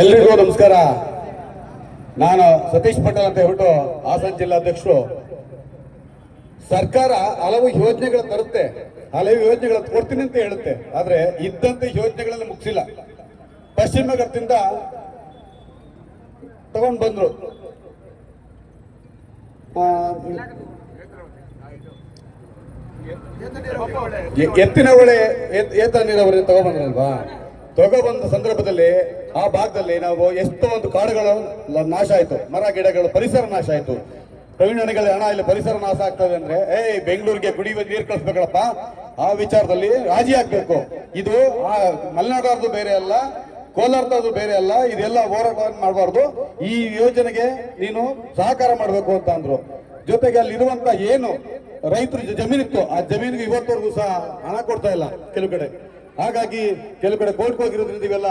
ಎಲ್ರಿಗೂ ನಮಸ್ಕಾರ. ನಾನು ಸತೀಶ್ ಪಟೇಲ್ ಅಂತ ಹೇಳ್ಬಿಟ್ಟು ಹಾಸನ ಜಿಲ್ಲಾಧ್ಯಕ್ಷರು ಸರ್ಕಾರ ಹಲವು ಯೋಜನೆಗಳು ತರುತ್ತೆ. ಹಲವು ಯೋಜನೆಗಳು ಕೊಡ್ತೀನಿ ಅಂತ ಹೇಳುತ್ತೆ. ಆದ್ರೆ ಇದ್ದಂತ ಯೋಜನೆಗಳನ್ನ ಮುಗಿಸಿಲ್ಲ. ಪಶ್ಚಿಮ ಘಟ್ಟದಿಂದ ತಗೊಂಡ್ ಬಂದ್ರು. ಎತ್ತಿನ ಹೊಳೆ ಏತ ನೀರಾವರಿ ತಗೊಬಂದ್ರಲ್ವಾ ತಗೊಬಂದ ಸಂದರ್ಭದಲ್ಲಿ ಆ ಭಾಗದಲ್ಲಿ ನಾವು ಎಷ್ಟೋ ಒಂದು ಕಾಡುಗಳು ನಾಶ ಆಯಿತು. ಮರ, ಗಿಡಗಳು, ಪರಿಸರ ನಾಶ ಆಯಿತು. ಪ್ರವೀಣಗಳ ಹಣ ಇಲ್ಲಿ ಪರಿಸರ ನಾಶ ಆಗ್ತದೆ ಅಂದ್ರೆ, ಏಯ್, ಬೆಂಗಳೂರಿಗೆ ಕುಡಿಯುವ ನೀರು ಕಳಿಸ್ಬೇಕಲ್ಲಪ್ಪ. ಆ ವಿಚಾರದಲ್ಲಿ ರಾಜಿ ಆಗ್ಬೇಕು. ಇದು ಆ ಮಲೆನಾಡಾರ್ದು ಬೇರೆ ಅಲ್ಲ ಕೋಲಾರದದು ಬೇರೆ ಅಲ್ಲ, ಇದೆಲ್ಲ ಹೋರಾಟವನ್ನು ಮಾಡಬಾರ್ದು. ಈ ಯೋಜನೆಗೆ ನೀನು ಸಹಕಾರ ಮಾಡಬೇಕು ಅಂತ ಅಂದ್ರು. ಜೊತೆಗೆ ಅಲ್ಲಿರುವಂತ ಏನು ರೈತರು ಜಮೀನಿತ್ತು, ಆ ಜಮೀನಿಗೆ ಇವತ್ತವರೆಗೂ ಸಹ ಹಣ ಕೊಡ್ತಾ ಇಲ್ಲ ಕೆಲವು ಕಡೆ. ಹಾಗಾಗಿ ಕೆಲವು ಕಡೆ ಕೋರ್ಟ್ಗೆ ಹೋಗಿರೋದ್ರಿಂದ ಇವೆಲ್ಲ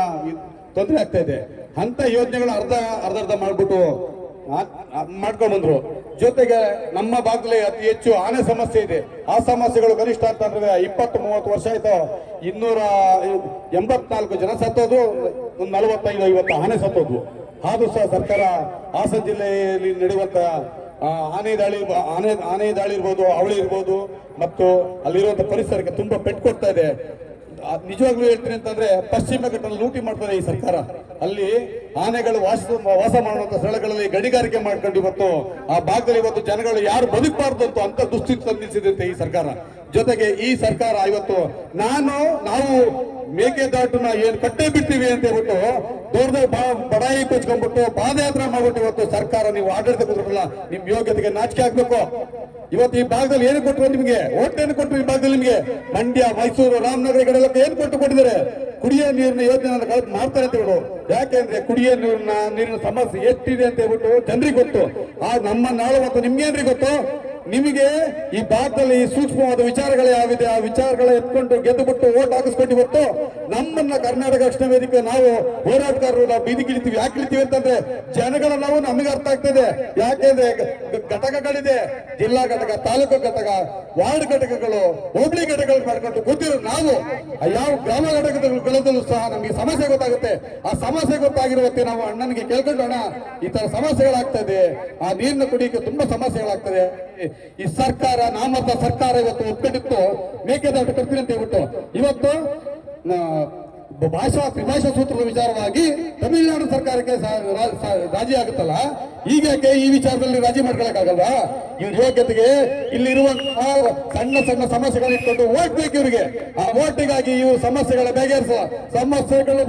ತೊಂದರೆ ಆಗ್ತಾ ಇದೆ. ಅಂತ ಯೋಜನೆಗಳು ಅರ್ಧ ಅರ್ಧ ಅರ್ಧ ಮಾಡ್ಬಿಟ್ಟು ಮಾಡ್ಕೊಂಡು ಬಂದ್ರು. ಜೊತೆಗೆ ನಮ್ಮ ಭಾಗದಲ್ಲಿ ಅತಿ ಹೆಚ್ಚು ಆನೆ ಸಮಸ್ಯೆ ಇದೆ. ಆ ಸಮಸ್ಯೆಗಳು ಕನಿಷ್ಠ ಅಂತಂದ್ರೆ ಇಪ್ಪತ್ತು, ಮೂವತ್ತು ವರ್ಷ ಆಯ್ತು, ಇನ್ನೂರ ಎಂಬತ್ನಾಲ್ಕು ಜನ ಸತ್ತೋದು ಒಂದು ನಲವತ್ತೈದು, ಐವತ್ತು ಆನೆ ಸತ್ತೋದು ಆದ್ರೂ ಸಹ ಸರ್ಕಾರ ಹಾಸನ ಜಿಲ್ಲೆಯಲ್ಲಿ ನಡೆಯುವಂತ ಆನೆ ದಾಳಿ, ಆನೆ ಆನೆ ದಾಳಿ ಇರ್ಬೋದು, ಅವಳಿ ಇರ್ಬೋದು, ಮತ್ತು ಅಲ್ಲಿರುವಂತ ಪರಿಸರಕ್ಕೆ ತುಂಬಾ ಪೆಟ್ಟು ಕೊಡ್ತಾ ಇದೆ. ನಿಜವಾಗ್ಲೂ ಹೇಳ್ತೀನಿ ಅಂತಂದ್ರೆ ಪಶ್ಚಿಮ ಘಟ್ಟದಲ್ಲಿ ಲೂಟಿ ಮಾಡ್ತಾರೆ ಈ ಸರ್ಕಾರ. ಅಲ್ಲಿ ಆನೆಗಳು ವಾಸ ವಾಸ ಮಾಡುವಂತ ಸ್ಥಳಗಳಲ್ಲಿ ಗಣಿಗಾರಿಕೆ ಮಾಡ್ಕೊಂಡು ಇವತ್ತು ಆ ಭಾಗದಲ್ಲಿ ಇವತ್ತು ಜನಗಳು ಯಾರು ಬದುಕಬಾರ್ದು ಅಂತ ಅಂತ ದುಸ್ಥಿತಿ ತಂದಿಸಿದಂತೆ ಈ ಸರ್ಕಾರ. ಜೊತೆಗೆ ಈ ಸರ್ಕಾರ ಇವತ್ತು ನಾನು, ನಾವು ಮೇಕೆದಾಟನ್ನ ಏನ್ ಕಟ್ಟೆ ಬಿಡ್ತೀವಿ ಅಂತ ಹೇಳ್ಬಿಟ್ಟು ದೊಡ್ಡ ಬಡಾಯಿ ಕೊಚ್ಕೊಂಡ್ಬಿಟ್ಟು ಪಾದಯಾತ್ರೆ ಮಾಡ್ಬಿಟ್ಟು ಇವತ್ತು ಸರ್ಕಾರ, ನೀವು ಆಡಳಿತ ಕೊಟ್ಟಿರಲ್ಲ ನಿಮ್ ಯೋಗ್ಯತೆಗೆ ನಾಚಿಕೆ ಆಗ್ಬೇಕು. ಇವತ್ತು ಈ ಭಾಗದಲ್ಲಿ ಏನು ಕೊಟ್ಟರು ನಿಮಗೆ? ಓಟ್ ಏನು ಕೊಟ್ಟರು ಈ ಭಾಗದಲ್ಲಿ ನಿಮಗೆ? ಮಂಡ್ಯ, ಮೈಸೂರು, ರಾಮನಗರ ಕಡೆ ಎಲ್ಲ ಏನು ಕೊಟ್ಟು ಕೊಟ್ಟಿದ್ದಾರೆ? ಕುಡಿಯೋ ನೀರಿನ ಯೋಜನೆ ಮಾಡ್ತಾರೆ ಅಂತ ಹೇಳು ಯಾಕೆಂದ್ರೆ ಕುಡಿಯೋ ನೀರಿನ ನೀರಿನ ಸಮಸ್ಯೆ ಎಷ್ಟಿದೆ ಅಂತ ಹೇಳ್ಬಿಟ್ಟು ಜನರಿಗೆ ಗೊತ್ತು. ಆ ನಮ್ಮ ನಾಳು ಮತ್ತು ನಿಮ್ಗೇನ್ರಿ ಗೊತ್ತು? ನಿಮಗೆ ಈ ಭಾಗದಲ್ಲಿ ಈ ಸೂಕ್ಷ್ಮವಾದ ವಿಚಾರಗಳು ಯಾವಿದೆ ಆ ವಿಚಾರಗಳ ಎತ್ಕೊಂಡು ಗೆದ್ದುಬಿಟ್ಟು ಓಟ್ ಹಾಕಿಸ್ಕೊಂಡು ಇವತ್ತು ನಮ್ಮನ್ನ ಕರ್ನಾಟಕ ರಕ್ಷಣಾ ವೇದಿಕೆ ನಾವು ಹೋರಾಟಗಾರರು ನಾವು ಬೀದಿಗಿಳಿತೀವಿ ಯಾಕೆ ಇಳಿತೀವಿ ಅಂತಂದ್ರೆ ಜನಗಳ ನಾವು ನಮಗೆ ಅರ್ಥ ಆಗ್ತದೆ ಯಾಕೆಂದ್ರೆ ಘಟಕಗಳಿದೆ. ಜಿಲ್ಲಾ ಘಟಕ, ತಾಲೂಕು ಘಟಕ, ವಾರ್ಡ್ ಘಟಕಗಳು, ಹೋಬಳಿ ಘಟಕಗಳು ಮಾಡ್ಕೊಂಡು ಗೊತ್ತಿರೋ ನಾವು ಯಾವ ಗ್ರಾಮ ಘಟಕಗಳಲ್ಲೂ ಸಹ ನಮಗೆ ಸಮಸ್ಯೆ ಗೊತ್ತಾಗುತ್ತೆ. ಆ ಸಮಸ್ಯೆ ಗೊತ್ತಾಗಿರುವತ್ತೆ ನಾವು ಅಣ್ಣನಿಗೆ ಕೇಳ್ಕೊಂಡೋಣ ಈ ತರ ಸಮಸ್ಯೆಗಳಾಗ್ತಾ ಇದೆ. ಆ ನೀರಿನ ಕುಡಿಯಕ್ಕೆ ತುಂಬಾ ಸಮಸ್ಯೆಗಳಾಗ್ತದೆ ಈ ಸರ್ಕಾರ ನಾಮತ ಸರ್ಕಾರ ಇವತ್ತು ಒಪ್ಕೊಂಡಿತ್ತು. ಮೇಕೆದಾಟು ಕೊಡ್ತೀನಿ ಅಂತ ಹೇಳ್ಬಿಟ್ಟು. ಇವತ್ತು ಭಾಷಾ ತ್ರಿಭಾಷಾ ಸೂತ್ರದ ವಿಚಾರವಾಗಿ ತಮಿಳುನಾಡು ಸರ್ಕಾರಕ್ಕೆ ರಾಜಿ ಆಗುತ್ತಲ್ಲ? ಈಗ ಯಾಕೆ ಈ ವಿಚಾರದಲ್ಲಿ ರಾಜಿ ಮಾಡ್ಕೊಳಕ್ಕಾಗಲ್ಲ ಇವ್ರ ಯೋಗ್ಯತೆಗೆ ಇಲ್ಲಿರುವಂತಹ ಸಣ್ಣ ಸಣ್ಣ ಸಮಸ್ಯೆಗಳನ್ನ ಇಟ್ಕೊಂಡು ಓಟ್ ಬೇಕು ಇವರಿಗೆ. ಆ ಓಟಿಗಾಗಿ ಇವು ಸಮಸ್ಯೆಗಳ ಬಗೆಹರಿಸ ಸಮಸ್ಯೆಗಳು